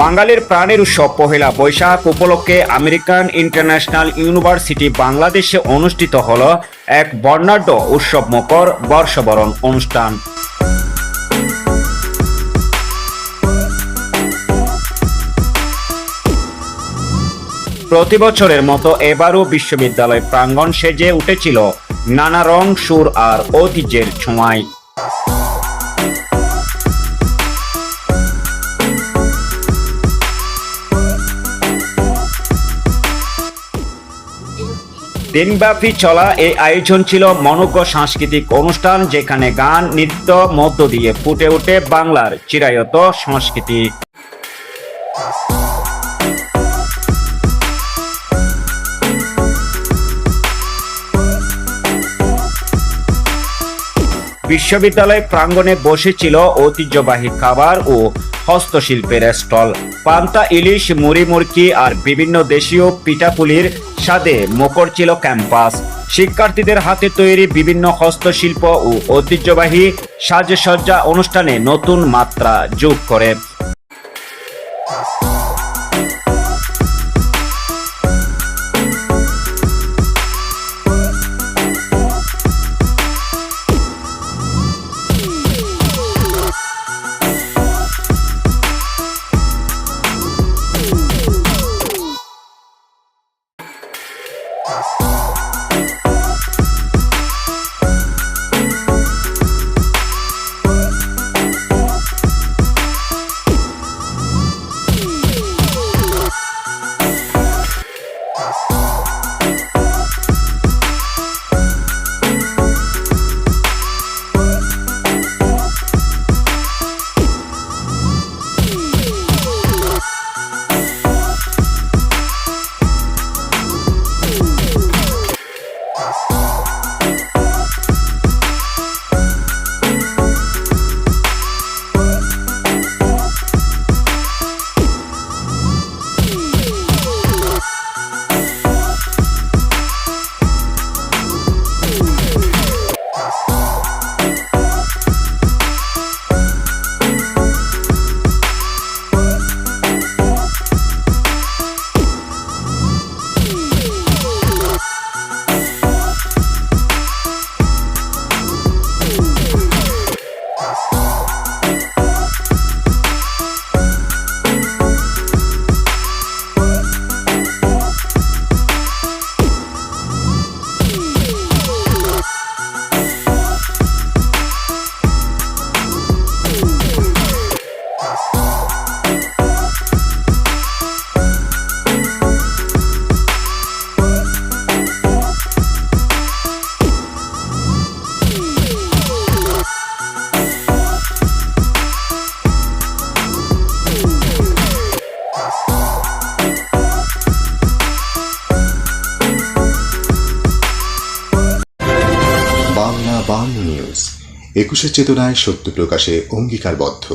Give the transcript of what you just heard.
বাঙালির প্রাণের উৎসব, পহেলা বৈশাখ উপলক্ষে আমেরিকান ইন্টারন্যাশনাল ইউনিভার্সিটি বাংলাদেশে অনুষ্ঠিত হল এক বর্ণাঢ্য উৎসব মকর বর্ষবরণ অনুষ্ঠান। প্রতি বছরের মতো এবারও বিশ্ববিদ্যালয় প্রাঙ্গণ সেজে উঠেছিল নানা রং, সুর আর ঐতিহ্যের ছোঁয়ায়। দিনব্যাপী চলা এই আয়োজন ছিল মনোজ্ঞ সাংস্কৃতিক অনুষ্ঠান যেখানে গান, নৃত্য, মধ্য দিয়ে ফুটে ওঠে বাংলার চিরায়ত সংস্কৃতি। বিশ্ববিদ্যালয় প্রাঙ্গণে বসেছিল ঐতিহ্যবাহী খাবার ও হস্তশিল্পের স্টল। পান্তা, ইলিশ, মুড়ি, মুরকি আর বিভিন্ন দেশীয় পিঠাপুলির স্বাদে মকর ছিল ক্যাম্পাস। শিক্ষার্থীদের হাতে তৈরি বিভিন্ন হস্তশিল্প ও ঐতিহ্যবাহী সাজসজ্জা অনুষ্ঠানে নতুন মাত্রা যোগ করে। বাংলা নিউজ। একুশের চেতনায় সত্য প্রকাশে অঙ্গীকারবদ্ধ।